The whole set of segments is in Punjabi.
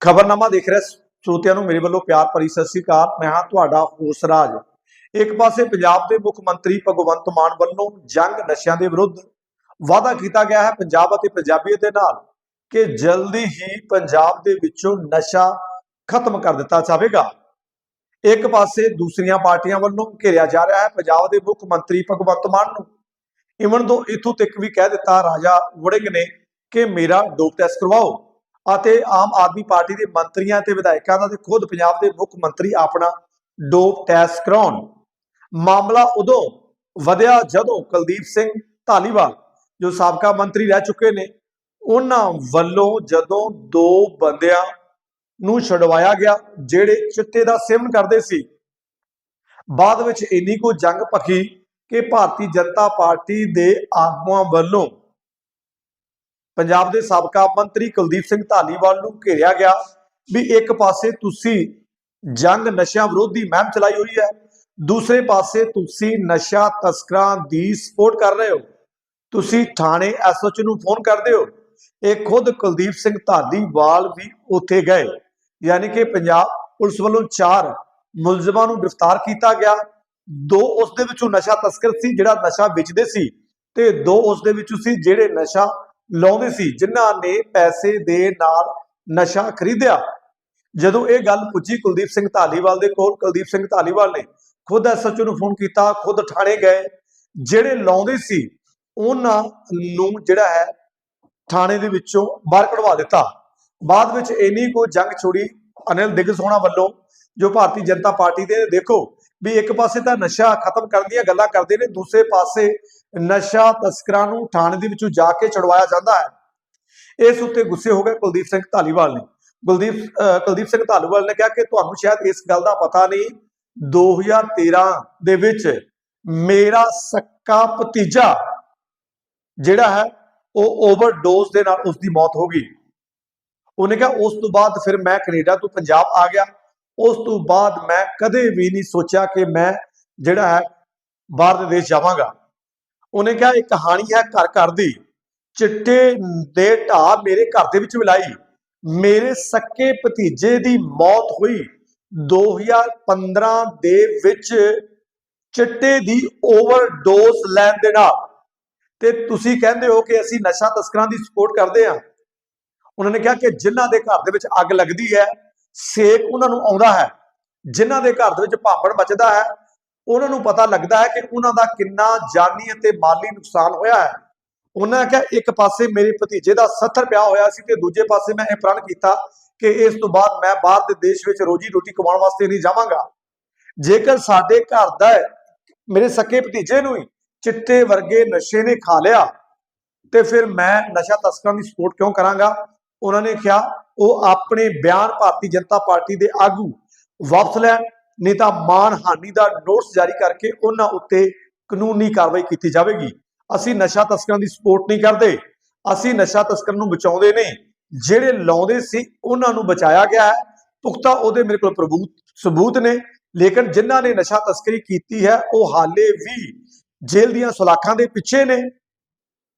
ਖਬਰਨਾਮਾ ਦੇਖ ਰਹੇ ਸਰੋਤਿਆਂ ਨੂੰ ਮੇਰੇ ਵੱਲੋਂ ਪਿਆਰ ਭਰੀ ਸਤਿ ਸ੍ਰੀ ਅਕਾਲ। ਮੈਂ ਹਾਂ ਤੁਹਾਡਾ ਹੋਸ ਰਾਜ। ਇੱਕ ਪਾਸੇ ਪੰਜਾਬ ਦੇ ਮੁੱਖ ਮੰਤਰੀ ਭਗਵੰਤ ਮਾਨ ਵੱਲੋਂ ਜੰਗ ਨਸ਼ਿਆਂ ਦੇ ਵਿਰੁੱਧ ਵਾਅਦਾ ਕੀਤਾ ਗਿਆ ਹੈ ਪੰਜਾਬ ਅਤੇ ਪੰਜਾਬੀਅਤ ਦੇ ਨਾਲ ਕਿ ਜਲਦੀ ਹੀ ਪੰਜਾਬ ਦੇ ਵਿੱਚੋਂ ਨਸ਼ਾ ਖਤਮ ਕਰ ਦਿੱਤਾ ਜਾਵੇਗਾ। ਇੱਕ ਪਾਸੇ ਦੂਸਰੀਆਂ ਪਾਰਟੀਆਂ ਵੱਲੋਂ ਘੇਰਿਆ ਜਾ ਰਿਹਾ ਹੈ ਪੰਜਾਬ ਦੇ ਮੁੱਖ ਮੰਤਰੀ ਭਗਵੰਤ ਮਾਨ ਨੂੰ। ਇਵਨ ਤੋਂ ਇਥੋਂ ਤੱਕ ਵੀ ਕਹਿ ਦਿੱਤਾ ਰਾਜਾ ਵੜਿੰਗ ਨੇ ਕਿ ਮੇਰਾ ਡੋਪ ਟੈਸਟ ਕਰਵਾਓ। ਅਤੇ ਆਮ ਆਦਮੀ ਪਾਰਟੀ ਦੇ ਮੰਤਰੀਆਂ ਤੇ ਵਿਧਾਇਕਾਂ ਦਾ ਤੇ ਖੁਦ ਪੰਜਾਬ ਦੇ ਮੁੱਖ ਮੰਤਰੀ ਆਪਣਾ ਡੋਪ ਟੈਸਟ ਕਰਾਉਣ। ਮਾਮਲਾ ਉਦੋਂ ਵਧਿਆ ਜਦੋਂ ਕੁਲਦੀਪ ਸਿੰਘ ਧਾਲੀਵਾਲ, ਜੋ ਸਾਬਕਾ ਮੰਤਰੀ ਰਹਿ ਚੁੱਕੇ ਨੇ, ਉਹਨਾਂ ਵੱਲੋਂ ਜਦੋਂ ਦੋ ਬੰਦਿਆਂ ਨੂੰ ਛਡਵਾਇਆ ਗਿਆ, ਜਿਹੜੇ ਚਿੱਟੇ ਦਾ ਸੇਵਨ ਕਰਦੇ ਸੀ। ਬਾਅਦ ਵਿੱਚ ਇੰਨੀ ਕੋ ਜੰਗ ਭਖੀ ਕਿ ਭਾਰਤੀ ਜਨਤਾ ਪਾਰਟੀ ਦੇ ਆਗੂਆਂ ਵੱਲੋਂ ਪੰਜਾਬ ਦੇ ਸਾਬਕਾ ਮੰਤਰੀ ਕੁਲਦੀਪ ਸਿੰਘ ਧਾਲੀਵਾਲ ਨੂੰ ਘੇਰਿਆ ਗਿਆ ਵੀ ਇੱਕ ਪਾਸੇ ਤੁਸੀਂ ਜੰਗ ਨਸ਼ਿਆਂ ਵਿਰੋਧੀ ਮੁਹਿੰਮ ਚਲਾਈ ਹੋਈ ਹੈ, ਦੂਸਰੇ ਪਾਸੇ ਤੁਸੀਂ ਨਸ਼ਾ ਤਸਕਰਾਂ ਦੀ ਸਪੋਰਟ ਕਰ ਰਹੇ ਹੋ। ਤੁਸੀਂ ਥਾਣੇ ਐਸਓਚ ਨੂੰ ਫੋਨ ਕਰਦੇ ਹੋ। ਇਹ ਖੁਦ ਕੁਲਦੀਪ ਸਿੰਘ ਧਾਲੀਵਾਲ ਵੀ ਉੱਥੇ ਗਏ। ਯਾਨੀ ਕਿ ਪੰਜਾਬ ਪੁਲਿਸ ਵੱਲੋਂ ਚਾਰ ਮੁਲਜ਼ਮਾਂ ਨੂੰ ਗ੍ਰਿਫਤਾਰ ਕੀਤਾ ਗਿਆ। ਦੋ ਉਸ ਦੇ ਵਿੱਚੋਂ ਨਸ਼ਾ ਤਸਕਰ ਸੀ, ਜਿਹੜਾ ਨਸ਼ਾ ਵੇਚਦੇ ਸੀ ਤੇ ਦੋ ਉਸ ਦੇ ਵਿੱਚੋਂ ਸੀ ਜਿਹੜੇ ਨਸ਼ਾ ਲਾਉਂਦੇ ਸੀ, ਜਿਨ੍ਹਾਂ ਨੇ ਪੈਸੇ ਦੇ ਨਾਲ ਨਸ਼ਾ ਖਰੀਦਿਆ। ਜਦੋਂ ਇਹ ਗੱਲ ਪੁੱਜੀ, ਕੁਲਦੀਪ ਸਿੰਘ ਧਾਲੀਵਾਲ ਦੇ ਕੋਲ, ਕੁਲਦੀਪ ਸਿੰਘ ਧਾਲੀਵਾਲ ਨੇ ਖੁਦ ਐਸਐਚਓ ਨੂੰ ਫੋਨ ਕੀਤਾ, ਖੁਦ ਥਾਣੇ ਗਏ। ਜਿਹੜੇ ਲਾਉਂਦੇ ਸੀ, ਉਹਨਾਂ ਨੂੰ ਜਿਹੜਾ ਹੈ, ਥਾਣੇ ਦੇ ਵਿੱਚੋਂ ਬਾਹਰ ਕਢਵਾ ਦਿੱਤਾ। ਬਾਅਦ ਵਿੱਚ ਇੰਨੀ ਕੋ ਜੰਗ ਛੋੜੀ ਅਨਿਲ ਦਿਗ ਸੋਣਾ ਵੱਲੋਂ, ਜੋ ਭਾਰਤੀ ਜਨਤਾ ਪਾਰਟੀ ਦੇ, ਦੇਖੋ ਵੀ ਇੱਕ ਪਾਸੇ ਤਾਂ ਨਸ਼ਾ ਖਤਮ ਕਰਨ ਦੀਆਂ ਗੱਲਾਂ ਕਰਦੇ ਨੇ, ਦੂਸਰੇ ਪਾਸੇ ਨਸ਼ਾ ਤਸਕਰਾਂ ਨੂੰ ਥਾਣੇ ਦੇ ਵਿੱਚੋਂ ਜਾ ਕੇ ਛੁਡਵਾਇਆ ਜਾਂਦਾ ਹੈ। ਇਸ ਉੱਤੇ ਗੁੱਸੇ ਹੋ ਗਏ ਕੁਲਦੀਪ ਸਿੰਘ ਧਾਲੀਵਾਲ ਨੇ। ਕੁਲਦੀਪ ਕੁਲਦੀਪ ਸਿੰਘ ਧਾਲੀਵਾਲ ਨੇ ਕਿਹਾ ਕਿ ਤੁਹਾਨੂੰ ਸ਼ਾਇਦ ਇਸ ਗੱਲ ਦਾ ਪਤਾ ਨਹੀਂ। 2013 ਦੇ ਵਿੱਚ ਮੇਰਾ ਸੱਕਾ ਭਤੀਜਾ ਜਿਹੜਾ ਹੈ, ਉਹ ਓਵਰਡੋਜ਼ ਦੇ ਨਾਲ ਉਸ ਦੀ ਮੌਤ ਹੋ ਗਈ। ਉਹਨੇ ਕਿਹਾ, ਉਸ ਤੋਂ ਬਾਅਦ ਫਿਰ ਮੈਂ ਕੈਨੇਡਾ ਤੋਂ ਪੰਜਾਬ ਆ ਗਿਆ। ਉਸ ਤੋਂ ਬਾਅਦ ਮੈਂ ਕਦੇ ਵੀ ਨਹੀਂ ਸੋਚਿਆ ਕਿ ਮੈਂ ਜਿਹੜਾ ਹੈ ਬਾਹਰ ਦੇ ਦੇਸ਼ ਜਾਵਾਂਗਾ। ਉਹਨੇ ਕਿਹਾ ਇੱਕ ਕਹਾਣੀ ਹੈ ਘਰ ਘਰ ਦੀ। ਚਿੱਟੇ ਦੇ ਢਾਹ ਮੇਰੇ ਘਰ ਦੇ ਵਿੱਚ ਮਿਲਾਈ। ਮੇਰੇ ਸੱਕੇ ਭਤੀਜੇ ਦੀ ਮੌਤ ਹੋਈ। 2015 ਦੇ ਵਿੱਚ ਚਿੱਟੇ ਦੀ ਓਵਰਡੋਜ਼ ਲੈਣ ਦੇ ਨਾਲ। ਤੇ ਤੁਸੀਂ ਕਹਿੰਦੇ ਹੋ ਕਿ ਅਸੀਂ ਨਸ਼ਾ ਤਸਕਰਾਂ ਦੀ ਸਪੋਰਟ ਕਰਦੇ ਹਾਂ। ਉਹਨਾਂ ਨੇ ਕਿਹਾ ਕਿ ਜਿਨ੍ਹਾਂ ਦੇ ਘਰ ਦੇ ਵਿੱਚ ਅੱਗ ਲੱਗਦੀ ਹੈ, ਸੇਕ ਉਹਨਾਂ ਨੂੰ ਆਉਂਦਾ ਹੈ। ਜਿਨ੍ਹਾਂ ਦੇ ਘਰ ਦੇ ਵਿੱਚ ਭਾਂਬੜ ਮੱਚਦਾ ਹੈ ਉਹਨਾਂ ਨੂੰ ਪਤਾ ਲੱਗਦਾ ਹੈ ਕਿ ਉਹਨਾਂ ਦਾ ਕਿੰਨਾ ਜਾਨੀ ਅਤੇ ਮਾਲੀ ਨੁਕਸਾਨ ਹੋਇਆ ਹੈ। ਉਹਨਾਂ ਕਿਹਾ, ਇੱਕ ਪਾਸੇ ਮੇਰੇ ਭਤੀਜੇ ਦਾ 70 ਪਿਆ ਹੋਇਆ ਸੀ ਤੇ ਦੂਜੇ ਪਾਸੇ ਮੈਂ ਇਹ ਪ੍ਰਣ ਕੀਤਾ ਕਿ ਇਸ ਤੋਂ ਬਾਅਦ ਮੈਂ ਬਾਹਰ ਦੇ ਦੇਸ਼ ਵਿੱਚ ਰੋਜੀ ਰੋਟੀ ਕਮਾਉਣ ਵਾਸਤੇ ਨਹੀਂ ਜਾਵਾਂਗਾ। ਜੇਕਰ ਸਾਡੇ ਘਰ ਦਾ ਮੇਰੇ ਸਕੇ ਭਤੀਜੇ ਨੂੰ ਹੀ ਚਿੱਟੇ ਵਰਗੇ ਨਸ਼ੇ ਨੇ ਖਾ ਲਿਆ, ਤੇ ਫਿਰ ਮੈਂ ਨਸ਼ਾ ਤਸਕਰਾਂ ਦੀ ਸਪੋਰਟ ਕਿਉਂ ਕਰਾਂਗਾ? ਉਹਨਾਂ ਨੇ ਕਿਹਾ, ਉਹ ਆਪਣੇ ਬਿਆਨ ਭਾਰਤੀ ਜਨਤਾ ਪਾਰਟੀ ਦੇ ਆਗੂ ਵਾਪਸ ਲੈਣ ਨਹੀਂ ਤਾਂ ਮਾਨਹਾਨੀ ਦਾ ਨੋਟਿਸ ਜਾਰੀ ਕਰਕੇ ਉਹਨਾਂ ਉੱਤੇ ਕਾਨੂੰਨੀ ਕਾਰਵਾਈ ਕੀਤੀ ਜਾਵੇਗੀ। ਅਸੀਂ ਨਸ਼ਾ ਤਸਕਰਾਂ ਦੀ ਸਪੋਰਟ ਨਹੀਂ ਕਰਦੇ। ਅਸੀਂ ਨਸ਼ਾ ਤਸਕਰਾਂ ਨੂੰ ਬਚਾਉਂਦੇ ਨੇ ਜਿਹੜੇ ਲਾਉਂਦੇ ਸੀ, ਉਹਨਾਂ ਨੂੰ ਬਚਾਇਆ ਗਿਆ ਹੈ। ਪੁਖਤਾ ਉਹਦੇ ਮੇਰੇ ਕੋਲ ਪ੍ਰਬੂਤ, ਸਬੂਤ ਨੇ। ਲੇਕਿਨ ਜਿਨ੍ਹਾਂ ਨੇ ਨਸ਼ਾ ਤਸਕਰੀ ਕੀਤੀ ਹੈ, ਉਹ ਹਾਲੇ ਵੀ ਜੇਲ੍ਹ ਦੀਆਂ ਸਲਾਖਾਂ ਦੇ ਪਿੱਛੇ ਨੇ।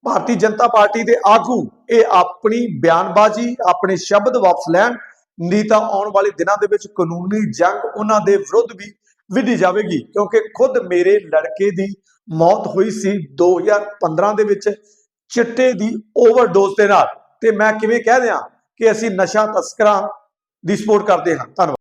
ਭਾਰਤੀ ਜਨਤਾ ਪਾਰਟੀ ਦੇ ਆਗੂ, ਇਹ ਆਪਣੀ ਬਿਆਨਬਾਜ਼ੀ, ਆਪਣੇ ਸ਼ਬਦ ਵਾਪਸ ਲੈਣ ਨਹੀਂ ਤਾਂ ਆਉਣ ਵਾਲੇ ਦਿਨਾਂ ਦੇ ਵਿੱਚ ਕਾਨੂੰਨੀ ਜੰਗ ਉਹਨਾਂ ਦੇ ਵਿਰੁੱਧ ਵੀ ਵਿੱਢੀ ਜਾਵੇਗੀ, ਕਿਉਂਕਿ ਖੁਦ ਮੇਰੇ ਲੜਕੇ ਦੀ ਮੌਤ ਹੋਈ ਸੀ 2015 ਦੇ ਵਿੱਚ ਚਿੱਟੇ ਦੀ ਓਵਰਡੋਜ਼ ਦੇ ਨਾਲ। ਤੇ ਮੈਂ ਕਿਵੇਂ ਕਹਿ ਦਿਆਂ ਕਿ ਅਸੀਂ ਨਸ਼ਾ ਤਸਕਰਾਂ ਦੀ ਸਪੋਰਟ ਕਰਦੇ ਹਾਂ। ਧੰਨਵਾਦ।